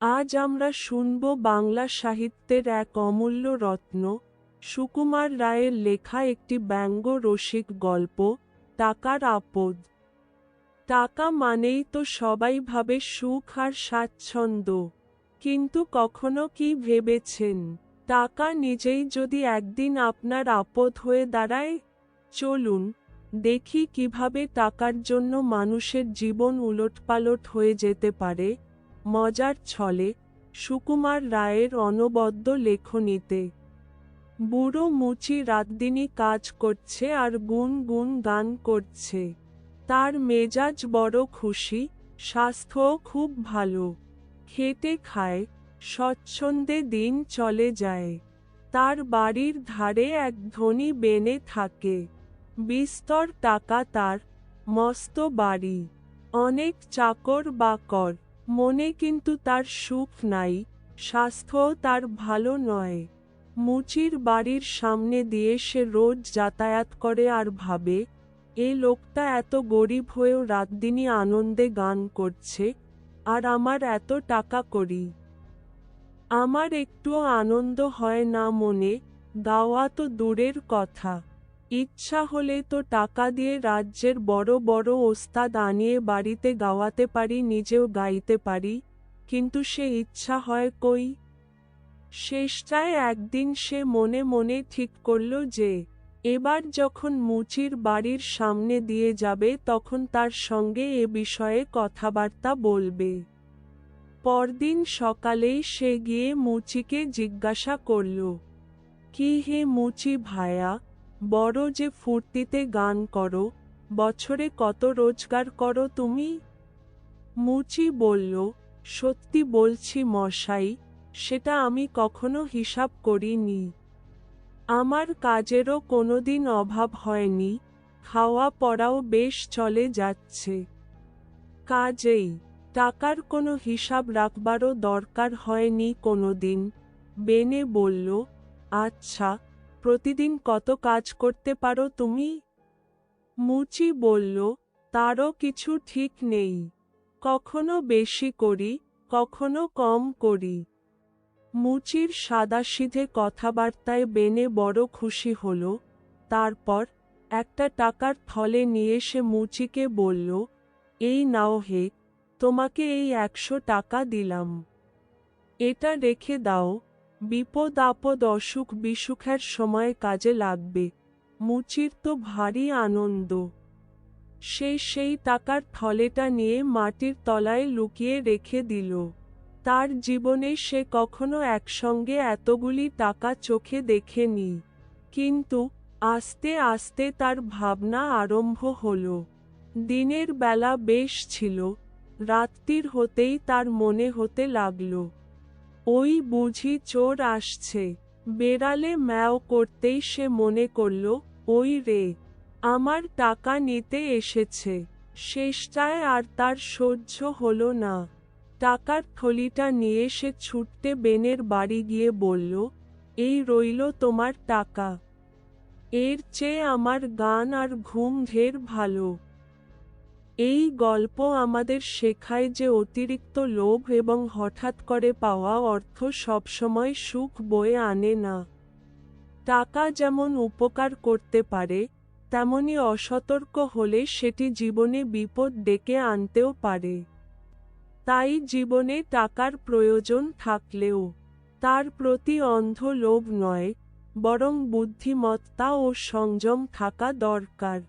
আজ আমরা শুনব বাংলা সাহিত্যের এক অমূল্য রত্ন, সুকুমার রায়ের লেখা একটি ব্যঙ্গ রসিক গল্প, টাকার আপদ। টাকা মানেই তো সবাই ভাবে সুখ আর স্বাচ্ছন্দ্য। কিন্তু কখনো কি ভেবেছেন, টাকা নিজেই যদি একদিন আপনার আপদ হয়ে দাঁড়ায়? চলুন, দেখি কীভাবে টাকার জন্য মানুষের জীবন উলটপালট হয়ে যেতে পারে। মজার ছলে সুকুমার রায়ের অনবদ্য লেখনীতে। বুড়ো মুচি রাতদিনই কাজ করছে আর গুন গুন গান করছে। তার মেজাজ বড় খুশি, স্বাস্থ্যও খুব ভালো। খেটে খায়, স্বচ্ছন্দে দিন চলে যায়। তার বাড়ির ধারে এক ধনী বেনে থাকে। বিস্তর টাকা তার, মস্ত বাড়ি। অনেক চাকর বাকর। মনে কিন্তু তার সুখ নাই, স্বাস্থ্যও তার ভালো নয়। মুচির বাড়ির সামনে দিয়ে সে রোজ যাতায়াত করে আর ভাবে, এ লোকটা এত গরিব হয়েও রাতদিনই আনন্দে গান করছে, আর আমার এত টাকা করি। আমার একটুও আনন্দ হয় না মনে, গাওয়া তো দূরের কথা। ইচ্ছা হলে তো টাকা দিয়ে রাজ্যের বড় বড় ওস্তাদ আনিয়ে বাড়িতে গাওয়াতে পারি, নিজেও গাইতে পারি। কিন্তু সে ইচ্ছা হয় কই? শেষটায় একদিন সে মনে মনে ঠিক করল যে, এবার যখন মুচির বাড়ির সামনে দিয়ে যাবে, তখন তার সঙ্গে এ বিষয়ে কথাবার্তা বলবে। পরদিন সকালেই সে গিয়ে মুচিকে জিজ্ঞাসা করল, কি হে মুচি ভায়া? বড় যে ফুর্তিতে গান করো, বছরে কত রোজগার করো তুমি? মুচি বলল, সত্যি বলছি মশাই, সেটা আমি কখনো হিসাব করিনি। আমার কাজেরও কোনোদিন অভাব হয়নি, খাওয়া পড়াও বেশ চলে যাচ্ছে। কাজেই, টাকার কোনো হিসাব রাখবারও দরকার হয়নি কোনোদিন, বেনে বলল আচ্ছা প্রতিদিন কত কাজ করতে পারো তুমি? মুচি বলল, তারও কিছু ঠিক নেই। কখনো বেশি করি, কখনো কম করি। মুচির সাদাসিধে কথাবার্তায় বেনে বড় খুশি হল। তারপর একটা টাকার থলে নিয়ে সে মুচিকে বলল, এই নাও হে, তোমাকে এই একশো টাকা দিলাম। এটা রেখে দাও বিপদ আপদ অসুখ বিসুখের সময় কাজে লাগবে। মুচির তো ভারী আনন্দ। সে সেই টাকার থলেটা নিয়ে মাটির তলায় লুকিয়ে রেখে দিল। তার জীবনে সে কখনো একসঙ্গে এতগুলি টাকা চোখে দেখেনি। কিন্তু আস্তে আস্তে তার ভাবনা আরম্ভ হল। দিনের বেলা বেশ ছিল। রাত্রির হতেই তার মনে হতে লাগল। ওই বুঝি চোর আসছে। বেড়ালে ম্যাও করতেই সে মনে করল, ওই রে, আমার টাকা নিতে এসেছে। শেষটায় আর তার সহ্য হল না। টাকার থলিটা নিয়ে সে ছুটতে বেনের বাড়ি গিয়ে বলল, এই রইল তোমার টাকা। এর চেয়ে আমার গান আর ঘুম ঢের ভালো। এই গল্প আমাদের শেখায় যে অতিরিক্ত লোভ এবং হঠাৎ করে পাওয়া অর্থ সবসময় সুখ বয়ে আনে না। টাকা যেমন উপকার করতে পারে, তেমনি অসতর্ক হলে সেটি জীবনে বিপদ ডেকে আনতেও পারে। তাই জীবনে টাকার প্রয়োজন থাকলেও, তার প্রতি অন্ধ লোভ নয়, বরং বুদ্ধিমত্তা ও সংযম থাকা দরকার।